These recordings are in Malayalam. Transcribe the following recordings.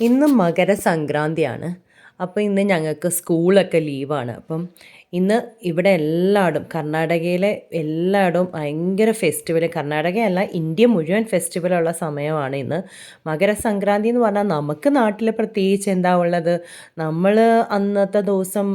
ഇന്ന് മകരസംക്രാന്തിയാണ്. അപ്പോൾ ഇന്ന് ഞങ്ങൾക്ക് സ്കൂളൊക്കെ ലീവാണ്. അപ്പം ഇന്ന് ഇവിടെ എല്ലായിടും കർണാടകയിലെ എല്ലായിടവും ഭയങ്കര ഫെസ്റ്റിവൽ കർണാടകയല്ല ഇന്ത്യ മുഴുവൻ ഫെസ്റ്റിവലുള്ള സമയമാണ് ഇന്ന്. മകരസംക്രാന്തി എന്ന് പറഞ്ഞാൽ നമുക്ക് നാട്ടിൽ പ്രത്യേകിച്ച് എന്താ ഉള്ളത്? നമ്മൾ അന്നത്തെ ദിവസം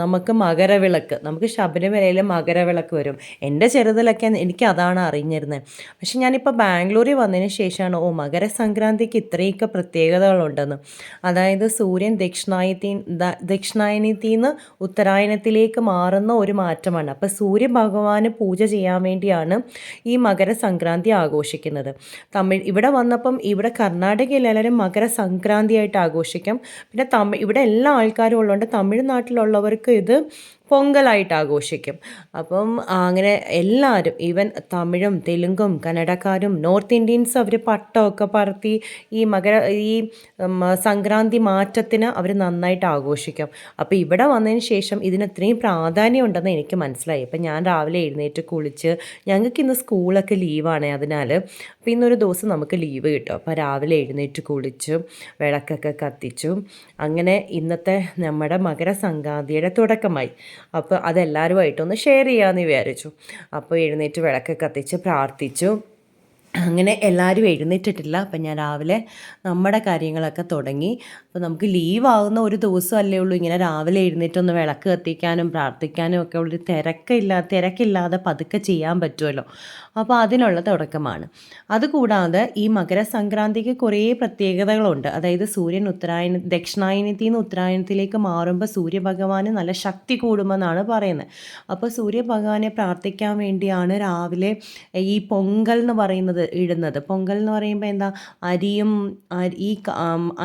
നമുക്ക് മകരവിളക്ക് നമുക്ക് ശബരിമലയിൽ മകരവിളക്ക് വരും. എന്റെ ചെറുതിലൊക്കെ എനിക്ക് അതാണ് അറിഞ്ഞിരുന്നത് പക്ഷെ ഞാനിപ്പോൾ ബാംഗ്ലൂരിൽ വന്നതിന് ശേഷമാണ് ഓ മകരസംക്രാന്തിക്ക് ഇത്രയൊക്കെ പ്രത്യേകതകളുണ്ടെന്ന്. അതായത് സൂര്യൻ ദക്ഷിണായത്തി ദക്ഷിണായനത്തിൽ നിന്ന് മാറുന്ന ഒരു മാറ്റമാണ്. അപ്പോൾ സൂര്യഭഗവാന് പൂജ ചെയ്യാൻ വേണ്ടിയാണ് ഈ മകരസംക്രാന്തി ആഘോഷിക്കുന്നത്. തമിഴ് ഇവിടെ വന്നപ്പം ഇവിടെ കർണാടകയിൽ എല്ലാവരും മകരസംക്രാന്തിയായിട്ട് ആഘോഷിക്കും. പിന്നെ തമിഴ് ഇവിടെ എല്ലാ ആൾക്കാരും ഉള്ളതുകൊണ്ട് തമിഴ്നാട്ടിലുള്ളവർക്ക് ഇത് പൊങ്കലായിട്ട് ആഘോഷിക്കും അപ്പം അങ്ങനെ എല്ലാവരും ഈവൻ തമിഴും തെലുങ്കും കന്നഡക്കാരും നോർത്ത് ഇന്ത്യൻസ് അവർ പട്ടമൊക്കെ പറത്തി ഈ മകര ഈ സംക്രാന്തി മാറ്റത്തിന് അവർ നന്നായിട്ട് ആഘോഷിക്കും അപ്പോൾ ഇവിടെ വന്നതിന് ശേഷം ഇതിന് ഇത്രയും പ്രാധാന്യം ഉണ്ടെന്ന് എനിക്ക് മനസ്സിലായി. അപ്പം ഞാൻ രാവിലെ എഴുന്നേറ്റ് കുളിച്ച് ഞങ്ങൾക്ക് ഇന്ന് സ്കൂളൊക്കെ ലീവാണ് അതിനാൽ അപ്പോൾ ഇന്നൊരു ദിവസം നമുക്ക് ലീവ് കിട്ടും. അപ്പോൾ രാവിലെ എഴുന്നേറ്റ് കുളിച്ചു വിളക്കൊക്കെ കത്തിച്ചു. അങ്ങനെ ഇന്നത്തെ നമ്മുടെ മകരസംക്രാന്തിയുടെ തുടക്കമായി. അപ്പോൾ അതെല്ലാവരുമായിട്ടൊന്ന് ഷെയർ ചെയ്യാമെന്ന് വിചാരിച്ചു. അപ്പോൾ എഴുന്നേറ്റ് വിളക്ക് കത്തിച്ച് പ്രാർത്ഥിച്ചു. അങ്ങനെ എല്ലാവരും എഴുന്നേറ്റിട്ടില്ല. അപ്പം ഞാൻ രാവിലെ നമ്മുടെ കാര്യങ്ങളൊക്കെ തുടങ്ങി. അപ്പോൾ നമുക്ക് ലീവാകുന്ന ഒരു ദിവസമല്ലേ ഉള്ളൂ. ഇങ്ങനെ രാവിലെ എഴുന്നേറ്റൊന്ന് വിളക്ക് കത്തിക്കാനും പ്രാർത്ഥിക്കാനും ഒക്കെ ഉള്ളൊരു തിരക്കില്ല തിരക്കില്ലാതെ പതുക്കെ ചെയ്യാൻ പറ്റുമല്ലോ അപ്പോൾ അതിനുള്ള തുടക്കമാണ്. അതുകൂടാതെ ഈ മകരസംക്രാന്തിക്ക് കുറേ പ്രത്യേകതകളുണ്ട്. അതായത് സൂര്യൻ ഉത്തരായണ ദക്ഷിണായനത്തിൽ നിന്ന് ഉത്തരായണത്തിലേക്ക് മാറുമ്പോൾ സൂര്യഭഗവാന് നല്ല ശക്തി കൂടുമെന്നാണ് പറയുന്നത്. അപ്പോൾ സൂര്യഭഗവാനെ പ്രാർത്ഥിക്കാൻ വേണ്ടിയാണ് രാവിലെ ഈ പൊങ്കൽ എന്ന് പറയുന്നത് ഇടുന്നത് പൊങ്കൽ എന്ന് പറയുമ്പോൾ എന്താ? അരിയും ഈ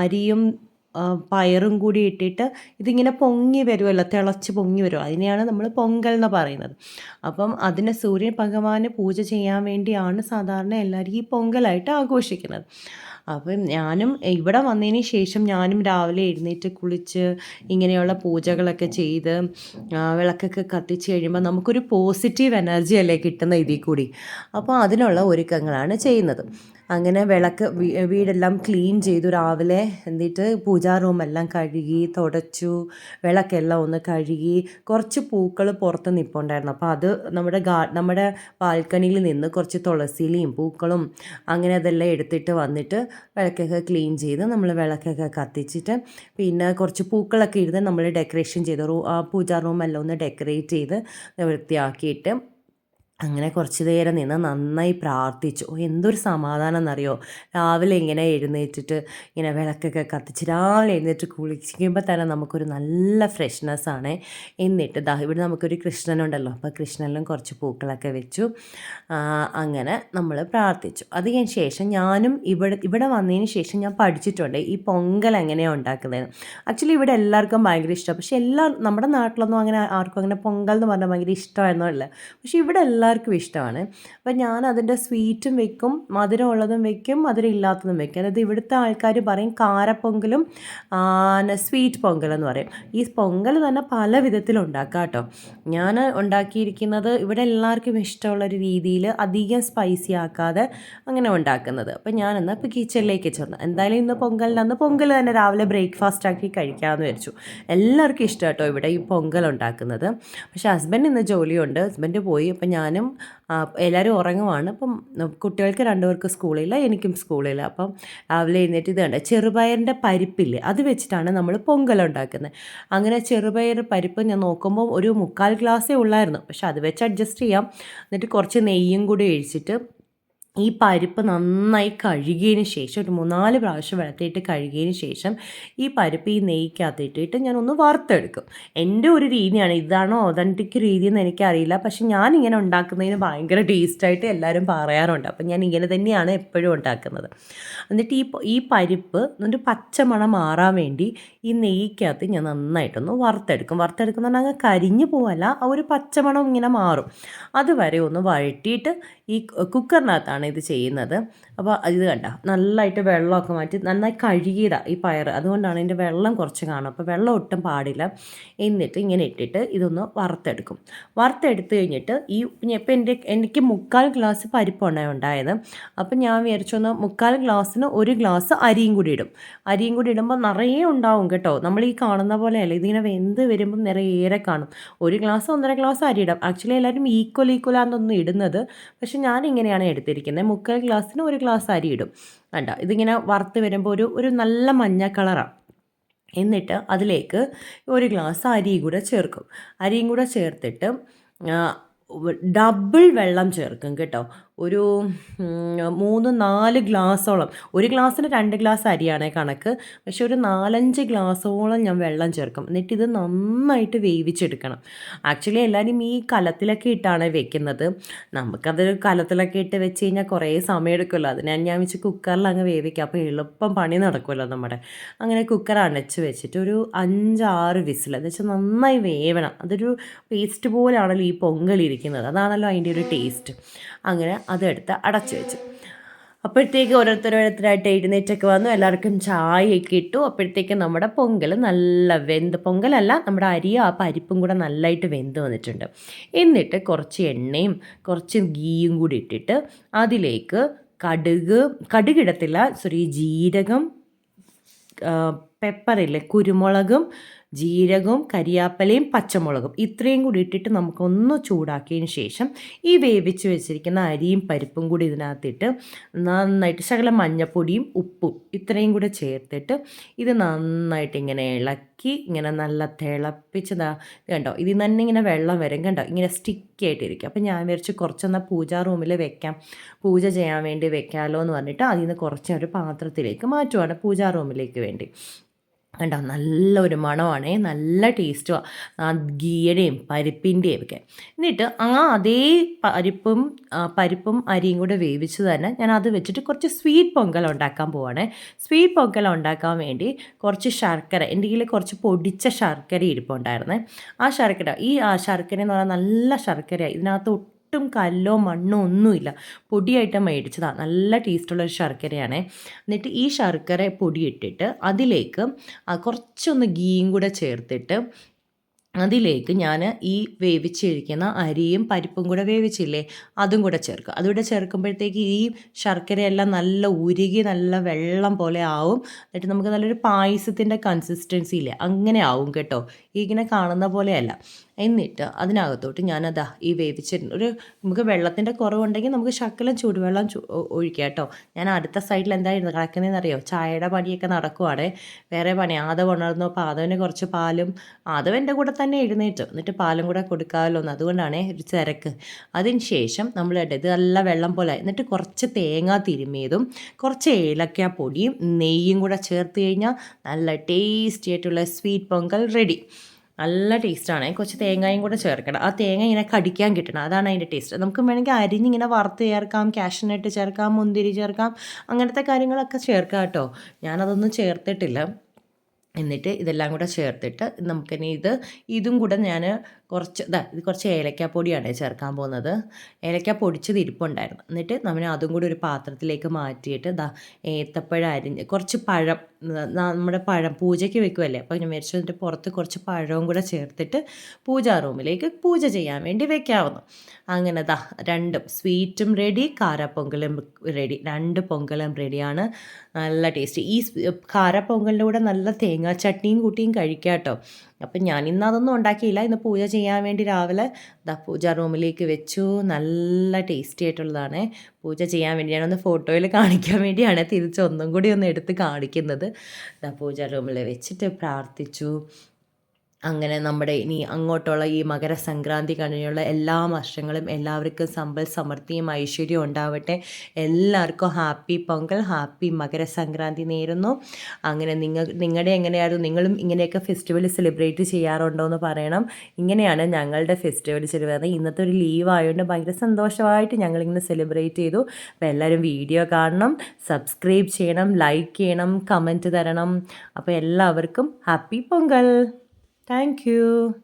അരിയും പയറും കൂടി ഇട്ടിട്ട് ഇതിങ്ങനെ പൊങ്ങി വരുമല്ലോ തിളച്ച് പൊങ്ങി വരും അതിനെയാണ് നമ്മൾ പൊങ്കൽ എന്ന് പറയുന്നത്. അപ്പം അതിനെ സൂര്യൻ ഭഗവാന് പൂജ ചെയ്യാൻ വേണ്ടിയാണ് സാധാരണ എല്ലാവരും ഈ പൊങ്കലായിട്ട് ആഘോഷിക്കുന്നത്. അപ്പം ഞാനും ഇവിടെ വന്നതിന് ശേഷം ഞാനും രാവിലെ എഴുന്നേറ്റ് കുളിച്ച് ഇങ്ങനെയുള്ള പൂജകളൊക്കെ ചെയ്ത് വിളക്കൊക്കെ കത്തിച്ച് കഴിയുമ്പോൾ നമുക്കൊരു പോസിറ്റീവ് എനർജി അല്ലേ കിട്ടുന്ന ഇതിൽ കൂടി. അപ്പോൾ അതിനുള്ള ഒരുക്കങ്ങളാണ് ചെയ്യുന്നത്. അങ്ങനെ വിളക്ക് വീടെല്ലാം ക്ലീൻ ചെയ്തു. രാവിലെ എന്നിട്ട് പൂജാ റൂമെല്ലാം കഴുകി തുടച്ചു വിളക്കെല്ലാം ഒന്ന് കഴുകി കുറച്ച് പൂക്കൾ പുറത്ത് നിൽപ്പുണ്ടായിരുന്നു അപ്പോൾ അത് നമ്മുടെ ഗാ നമ്മുടെ ബാൽക്കണിയിൽ നിന്ന് കുറച്ച് തുളസിയിലയും പൂക്കളും അങ്ങനെ അതെല്ലാം എടുത്തിട്ട് വന്നിട്ട് വിളക്കൊക്കെ ക്ലീൻ ചെയ്ത് നമ്മൾ വിളക്കൊക്കെ കത്തിച്ചിട്ട് പിന്നെ കുറച്ച് പൂക്കളൊക്കെ ഇരുന്ന് നമ്മൾ ഡെക്കറേഷൻ ചെയ്ത് റൂ പൂജാ റൂമെല്ലാം ഒന്ന് ഡെക്കറേറ്റ് ചെയ്ത് വൃത്തിയാക്കിയിട്ട് അങ്ങനെ കുറച്ച് നേരം നിന്ന് നന്നായി പ്രാർത്ഥിച്ചു. എന്തൊരു സമാധാനം എന്നറിയോ രാവിലെ ഇങ്ങനെ എഴുന്നേറ്റിട്ട് ഇങ്ങനെ വിളക്കൊക്കെ കത്തിച്ച് രാവിലെ എഴുന്നേറ്റ് കുളിക്കുമ്പോൾ തന്നെ നമുക്കൊരു നല്ല ഫ്രഷ്നെസ് ആണ് എന്നിട്ട് ദാ ഇവിടെ നമുക്കൊരു കൃഷ്ണനുണ്ടല്ലോ അപ്പോൾ കൃഷ്ണനിലും കുറച്ച് പൂക്കളൊക്കെ വെച്ചു. അങ്ങനെ നമ്മൾ പ്രാർത്ഥിച്ചു. അത് കഴിഞ്ഞ ശേഷം ഞാനും ഇവിടെ ഇവിടെ വന്നതിന് ശേഷം ഞാൻ പഠിച്ചിട്ടുണ്ട്. ഈ പൊങ്കൽ എങ്ങനെയാണ് ഉണ്ടാക്കുന്നത് ആക്ച്വലി ഇവിടെ എല്ലാവർക്കും ഭയങ്കര ഇഷ്ടമാണ്. പക്ഷേ എല്ലാ നമ്മുടെ നാട്ടിലൊന്നും അങ്ങനെ ആർക്കും അങ്ങനെ പൊങ്കൽ എന്ന് പറഞ്ഞാൽ ഭയങ്കര ഇഷ്ടമായിരുന്നില്ല പക്ഷേ ഇവിടെ എല്ലാവർക്കും ഇഷ്ടമാണ്. അപ്പം ഞാൻ അതിന്റെ സ്വീറ്റും വെക്കും മധുരമുള്ളതും വെക്കും മധുരം ഇല്ലാത്തതും വെക്കും. അതായത് ഇവിടുത്തെ ആൾക്കാർ പറയും കാരപ്പൊങ്കലും സ്വീറ്റ് പൊങ്കൽ എന്ന് പറയും. ഈ പൊങ്കൽ തന്നെ പല വിധത്തിലുണ്ടാക്കാം കേട്ടോ. ഞാൻ ഉണ്ടാക്കിയിരിക്കുന്നത് ഇവിടെ എല്ലാവർക്കും ഇഷ്ടമുള്ളൊരു രീതിയിൽ അധികം സ്പൈസി ആക്കാതെ അങ്ങനെ ഉണ്ടാക്കുന്നത്. അപ്പം ഞാനെന്നാൽ ഇപ്പോൾ കിച്ചണിലേക്ക് ചെന്നു. എന്തായാലും ഇന്ന് പൊങ്കലിനന്ന് പൊങ്കൽ തന്നെ രാവിലെ ബ്രേക്ക്ഫാസ്റ്റ് ആക്കി കഴിക്കാമെന്ന് വെച്ചു എല്ലാവർക്കും ഇഷ്ടം കേട്ടോ ഇവിടെ ഈ പൊങ്കൽ ഉണ്ടാക്കുന്നത്. പക്ഷേ ഹസ്ബൻഡ് ഇന്ന് ജോലിയുണ്ട്. ഹസ്ബൻഡ് പോയി. അപ്പം ഞാൻ ഞാനും എല്ലാവരും ഉറങ്ങുവാണ്. അപ്പം കുട്ടികൾക്ക് രണ്ടുപേർക്ക് സ്കൂളില്ല എനിക്കും സ്കൂളില്ല. അപ്പം രാവിലെ എഴുന്നേറ്റ് ഇത് കണ്ട ചെറുപയറിന്റെ പരിപ്പില്ലേ അത് വെച്ചിട്ടാണ് നമ്മൾ പൊങ്കലുണ്ടാക്കുന്നത് അങ്ങനെ ചെറുപയർ പരിപ്പ് ഞാൻ നോക്കുമ്പോൾ ഒരു മുക്കാൽ ഗ്ലാസ്സേ ഉള്ളായിരുന്നു. പക്ഷെ അത് വെച്ച് അഡ്ജസ്റ്റ് ചെയ്യാം. എന്നിട്ട് കുറച്ച് നെയ്യും കൂടി ഒഴിച്ചിട്ട് ഈ പരിപ്പ് നന്നായി കഴുകിയതിന് ശേഷം ഒരു മൂന്നാൽ പ്രാവശ്യം വെള്ളത്തിട്ട് കഴുകിയതിന് ശേഷം ഈ പരിപ്പ് ഈ നെയ്ക്കകത്തിട്ടിട്ട് ഞാൻ ഒന്ന് വറുത്തെടുക്കും. എന്റെ ഒരു രീതിയാണ്. ഇതാണോ ഒതന്റിക് രീതി എന്ന് എനിക്കറിയില്ല. പക്ഷെ ഞാൻ ഇങ്ങനെ ഉണ്ടാക്കുന്നതിന് ഭയങ്കര ടേസ്റ്റായിട്ട് എല്ലാവരും പറയാറുണ്ട്. അപ്പം ഞാൻ ഇങ്ങനെ തന്നെയാണ് എപ്പോഴും ഉണ്ടാക്കുന്നത്. എന്നിട്ട് ഈ ഈ പരിപ്പ് എന്നിട്ട് പച്ചമണം മാറാൻ വേണ്ടി ഈ നെയ്ക്കകത്ത് ഞാൻ നന്നായിട്ടൊന്ന് വറുത്തെടുക്കും. വറുത്തെടുക്കുന്ന അങ്ങ് കരിഞ്ഞു പോവല്ല ആ ഒരു പച്ചമണം ഇങ്ങനെ മാറും. അതുവരെ ഒന്ന് വഴറ്റിയിട്ട് ഈ കുക്കറിനകത്താണ് ഇത് ചെയ്യുന്നത്. അപ്പോൾ ഇത് കണ്ട നല്ലതായിട്ട് വെള്ളമൊക്കെ മാറ്റി നന്നായി കഴുകിയതാണ് ഈ പയർ അതുകൊണ്ടാണ് ഇതിന്റെ വെള്ളം കുറച്ച് കാണും അപ്പോൾ വെള്ളം ഒട്ടും പാടില്ല. എന്നിട്ട് ഇങ്ങനെ ഇട്ടിട്ട് ഇതൊന്ന് വറുത്തെടുക്കും. വറുത്തെടുത്ത് കഴിഞ്ഞിട്ട് ഈ ഇപ്പം എന്റെ എനിക്ക് മുക്കാൽ ഗ്ലാസ് പരിപ്പാണ് ഉണ്ടായത്. അപ്പം ഞാൻ വിചാരിച്ചൊന്ന് മുക്കാൽ ഗ്ലാസ്സിന് ഒരു ഗ്ലാസ് അരിയും കൂടി ഇടും. അരിയും കൂടി ഇടുമ്പോൾ നിറയെ ഉണ്ടാവും കേട്ടോ. നമ്മൾ ഈ കാണുന്ന പോലെയല്ല ഇതിങ്ങനെ വെന്ത് വരുമ്പം നിറയേറെ കാണും. ഒരു ഗ്ലാസ് ഒന്നര ഗ്ലാസ് അരി ഇടാം. ആക്ച്വലി എല്ലാവരും ഈക്വൽ ഈക്വലാന്നൊന്നും ഇടുന്നത്. പക്ഷെ ഞാൻ ഇങ്ങനെയാണ് എടുത്തിരിക്കുന്നത്. മുക്കാൽ ഗ്ലാസ്സിന് ഒരു ഗ്ലാസ് അരി ഇടും. വേണ്ട ഇതിങ്ങനെ വറുത്ത് വരുമ്പോൾ ഒരു ഒരു നല്ല മഞ്ഞ കളറാണ് എന്നിട്ട് അതിലേക്ക് ഒരു ഗ്ലാസ് അരിയും കൂടെ ചേർക്കും. അരിയും കൂടെ ചേർത്തിട്ട് ഡബിൾ വെള്ളം ചേർക്കും കേട്ടോ. ഒരു മൂന്ന് നാല് ഗ്ലാസ്സോളം ഒരു ഗ്ലാസ്സിന് രണ്ട് ഗ്ലാസ് അരിയാണ് കണക്ക്. പക്ഷെ ഒരു നാലഞ്ച് ഗ്ലാസ്സോളം ഞാൻ വെള്ളം ചേർക്കും. എന്നിട്ട് ഇത് നന്നായിട്ട് വേവിച്ചെടുക്കണം. ആക്ച്വലി എല്ലാവരും ഈ കലത്തിലൊക്കെ ഇട്ടാണ് വെക്കുന്നത്. നമുക്കത് കലത്തിലൊക്കെ ഇട്ട് വെച്ച് കഴിഞ്ഞാൽ കുറേ സമയം എടുക്കുമല്ലോ അതിന് ഞാൻ വെച്ച് കുക്കറിൽ അങ്ങ് വേവിക്കുക അപ്പോൾ എളുപ്പം പണി നടക്കുമല്ലോ നമ്മുടെ. അങ്ങനെ കുക്കർ അടച്ച് വെച്ചിട്ട് ഒരു അഞ്ചാറ് വിസിൽ. എന്ന് വെച്ചാൽ നന്നായി വേവണം. അതൊരു പേസ്റ്റ് പോലെയാണല്ലോ ഈ പൊങ്കലിരിക്കുന്നത് അതാണല്ലോ അതിന്റെ ഒരു ടേസ്റ്റ് അങ്ങനെ അതെടുത്ത് അടച്ചു വെച്ചു. അപ്പോഴത്തേക്ക് ഓരോരുത്തരോരോരുത്തരായിട്ട് എഴുന്നേറ്റൊക്കെ വന്നു. എല്ലാവർക്കും ചായയൊക്കെ ഇട്ടു. അപ്പോഴത്തേക്ക് നമ്മുടെ പൊങ്കൽ നല്ല വെന്ത് പൊങ്കലല്ല നമ്മുടെ അരിയും ആ പരിപ്പും കൂടെ നല്ലതായിട്ട് വെന്ത് വന്നിട്ടുണ്ട്. എന്നിട്ട് കുറച്ച് എണ്ണയും കുറച്ച് ഗീയും കൂടി ഇട്ടിട്ട് അതിലേക്ക് കടുക് കടുകിടത്തില്ല സോറി ജീരകം പെപ്പറില്ലേ കുരുമുളകും ജീരകവും കരിയാപ്പലയും പച്ചമുളകും ഇത്രയും കൂടി ഇട്ടിട്ട് നമുക്കൊന്ന് ചൂടാക്കിയതിന് ശേഷം ഈ വേവിച്ച് വെച്ചിരിക്കുന്ന അരിയും പരിപ്പും കൂടി ഇതിനകത്തിട്ട് നന്നായിട്ട് ശകലം മഞ്ഞപ്പൊടിയും ഉപ്പും ഇത്രയും കൂടെ ചേർത്തിട്ട് ഇത് നന്നായിട്ട് ഇങ്ങനെ ഇളക്കി ഇങ്ങനെ നല്ല തിളപ്പിച്ചതാ. കണ്ടോ? ഇതിൽ തന്നെ ഇങ്ങനെ വെള്ളം വരും. കണ്ടോ? ഇങ്ങനെ സ്റ്റിക്കി ആയിട്ടിരിക്കും. അപ്പോൾ ഞാൻ വിചാരിച്ച് കുറച്ചൊന്ന് പൂജാ റൂമിൽ വെക്കാം. പൂജ ചെയ്യാൻ വേണ്ടി വെക്കാമല്ലോ എന്ന് പറഞ്ഞിട്ട് അതിൽ നിന്ന് കുറച്ച് ഒരു പാത്രത്തിലേക്ക് മാറ്റുവാണ് പൂജാ റൂമിലേക്ക് വേണ്ടി. കണ്ടോ? നല്ലൊരു മണമാണേ. നല്ല ടേസ്റ്റുമാണ് ആ. ഗീയുടെയും പരിപ്പിന്റെയും ഒക്കെ. എന്നിട്ട് ആ അതേ പരിപ്പും പരിപ്പും അരിയും കൂടെ വേവിച്ച് തന്നെ ഞാൻ അത് വെച്ചിട്ട് കുറച്ച് സ്വീറ്റ് പൊങ്കൽ ഉണ്ടാക്കാൻ പോവാണ്. സ്വീറ്റ് പൊങ്കൽ ഉണ്ടാക്കാൻ വേണ്ടി കുറച്ച് ശർക്കര എന്റെ കയ്യിൽ കുറച്ച് പൊടിച്ച ശർക്കര ഇരിപ്പുണ്ടായിരുന്നേ. ആ ശർക്കര ഈ ആ ശർക്കര എന്ന് പറഞ്ഞാൽ നല്ല ശർക്കര ഇതിനകത്ത് ഒട്ടും കല്ലോ മണ്ണോ ഒന്നുമില്ല. പൊടിയായിട്ട് മേടിച്ചതാണ് നല്ല ടേസ്റ്റുള്ള ഒരു ശർക്കരയാണ്. എന്നിട്ട് ഈ ശർക്കര പൊടിയിട്ടിട്ട് അതിലേക്ക് കുറച്ചൊന്ന് ഗീയും കൂടെ ചേർത്തിട്ട് അതിലേക്ക് ഞാൻ ഈ വേവിച്ചിരിക്കുന്ന അരിയും പരിപ്പും കൂടെ വേവിച്ചില്ലേ അതും കൂടെ ചേർക്കുക. അതുകൂടെ ചേർക്കുമ്പോഴത്തേക്ക് ഈ ശർക്കരയെല്ലാം നല്ല ഉരുകി നല്ല വെള്ളം പോലെ ആവും. എന്നിട്ട് നമുക്ക് നല്ലൊരു പായസത്തിന്റെ കൺസിസ്റ്റൻസി ഇല്ലേ അങ്ങനെ ആവും കേട്ടോ. ഇങ്ങനെ കാണുന്ന പോലെയല്ല. എന്നിട്ട് അതിനകത്തോട്ട് ഞാനതാ ഈ വേവിച്ചിരുന്നു ഒരു നമുക്ക് വെള്ളത്തിന്റെ കുറവുണ്ടെങ്കിൽ നമുക്ക് ശക്കലം ചൂടുവെള്ളം ഒഴിക്കുക കേട്ടോ. ഞാൻ അടുത്ത സൈഡിൽ എന്തായിരുന്നു കിടക്കുന്നതെന്ന് അറിയോ ചായയുടെ പണിയൊക്കെ നടക്കുവാണേ. വേറെ പണി. ആദവ് ഉണർന്നപ്പോൾ ആദവിന് കുറച്ച് പാലും ആദവ് എന്റെ കൂടെ തന്നെ എഴുന്നേറ്റു. എന്നിട്ട് പാലും കൂടെ കൊടുക്കാമല്ലോ എന്ന്. അതുകൊണ്ടാണ് ഒരു ചിരക്ക്. അതിന് ശേഷം നമ്മൾ ഇത് നല്ല വെള്ളം പോലെ എന്നിട്ട് കുറച്ച് തേങ്ങ തിരുമിയതും കുറച്ച് ഏലക്ക പൊടിയും നെയ്യും കൂടെ ചേർത്ത് കഴിഞ്ഞാൽ നല്ല ടേസ്റ്റി ആയിട്ടുള്ള സ്വീറ്റ് പൊങ്കൽ റെഡി നല്ല ടേസ്റ്റാണ് കുറച്ച് തേങ്ങയും കൂടെ ചേർക്കണം. ആ തേങ്ങ ഇങ്ങനെ കടിക്കാൻ കിട്ടണം. അതാണ് അതിന്റെ ടേസ്റ്റ് നമുക്ക് വേണമെങ്കിൽ അരിഞ്ഞിങ്ങനെ വറുത്ത് ചേർക്കാം കാഷ്യനട്ട് ചേർക്കാം മുന്തിരി ചേർക്കാം അങ്ങനത്തെ കാര്യങ്ങളൊക്കെ ചേർക്കാം കേട്ടോ. ഞാനതൊന്നും ചേർത്തിട്ടില്ല. എന്നിട്ട് ഇതെല്ലാം കൂടെ ചേർത്തിട്ട് നമുക്കിനി ഇത് ഇതും കൂടെ ഞാൻ കുറച്ച് ഇതാ ഇത് കുറച്ച് ഏലക്കാപ്പൊടിയാണ് ചേർക്കാൻ പോകുന്നത്. ഏലക്ക പൊടിച്ചത് ഇരിപ്പുണ്ടായിരുന്നു. എന്നിട്ട് നമ്മൾ അതും കൂടി ഒരു പാത്രത്തിലേക്ക് മാറ്റിയിട്ട് ഇതാ ഏത്തപ്പഴം അരിഞ്ഞ് കുറച്ച് പഴം നമ്മുടെ പഴം പൂജയ്ക്ക് വെക്കുമല്ലേ അപ്പോൾ ഞാൻ മേടിച്ചതിന്റെ പുറത്ത് കുറച്ച് പഴവും കൂടെ ചേർത്തിട്ട് പൂജാ റൂമിലേക്ക് പൂജ ചെയ്യാൻ വേണ്ടി വെക്കാവുന്നു. അങ്ങനെ ദാ രണ്ടും സ്വീറ്റും റെഡി കാരപ്പൊങ്കലും റെഡി രണ്ട് പൊങ്കലും റെഡിയാണ് നല്ല ടേസ്റ്റ് ഈ കാരപ്പൊങ്കലിന്റെ കൂടെ നല്ല തേങ്ങാ ചട്നിയും കൂട്ടിയും കഴിക്കാം കേട്ടോ അപ്പം ഞാൻ ഇന്ന് അതൊന്നും ഉണ്ടാക്കിയില്ല. ഇന്ന് പൂജ ചെയ്യാൻ വേണ്ടി രാവിലെ ദാ പൂജ റൂമിലേക്ക് വെച്ചു. നല്ല ടേസ്റ്റി ആയിട്ടുള്ളതാണ്. പൂജ ചെയ്യാൻ വേണ്ടി ഒന്ന് ഫോട്ടോയിൽ കാണിക്കാൻ വേണ്ടിയാണ് തിരിച്ച് ഒന്നും കൂടി ഒന്ന് എടുത്ത് കാണിക്കുന്നത്. പൂജ റൂമിൽ വെച്ചിട്ട് പ്രാർത്ഥിച്ചു. അങ്ങനെ നമ്മുടെ ഇനി അങ്ങോട്ടുള്ള ഈ മകരസംക്രാന്തി കഴിഞ്ഞുള്ള എല്ലാ വർഷങ്ങളും എല്ലാവർക്കും സമ്പൽ സമൃദ്ധിയും ഐശ്വര്യവും ഉണ്ടാവട്ടെ. എല്ലാവർക്കും ഹാപ്പി പൊങ്കൽ ഹാപ്പി മകരസംക്രാന്തി നേരുന്നു. അങ്ങനെ നിങ്ങൾ നിങ്ങളുടെ എങ്ങനെയായിരുന്നു? നിങ്ങളും ഇങ്ങനെയൊക്കെ ഫെസ്റ്റിവൽ സെലിബ്രേറ്റ് ചെയ്യാറുണ്ടോ എന്ന് പറയണം. ഇങ്ങനെയാണ് ഞങ്ങളുടെ ഫെസ്റ്റിവൽ സെലിബ്രേറ്റ് ഇന്നത്തെ ഒരു ലീവ് ആയതുകൊണ്ട് ഭയങ്കര സന്തോഷമായിട്ട് ഞങ്ങളിങ്ങനെ സെലിബ്രേറ്റ് ചെയ്തു. അപ്പോൾ എല്ലാവരും വീഡിയോ കാണണം സബ്സ്ക്രൈബ് ചെയ്യണം ലൈക്ക് ചെയ്യണം കമന്റ് തരണം. അപ്പോൾ എല്ലാവർക്കും ഹാപ്പി പൊങ്കൽ. Thank you.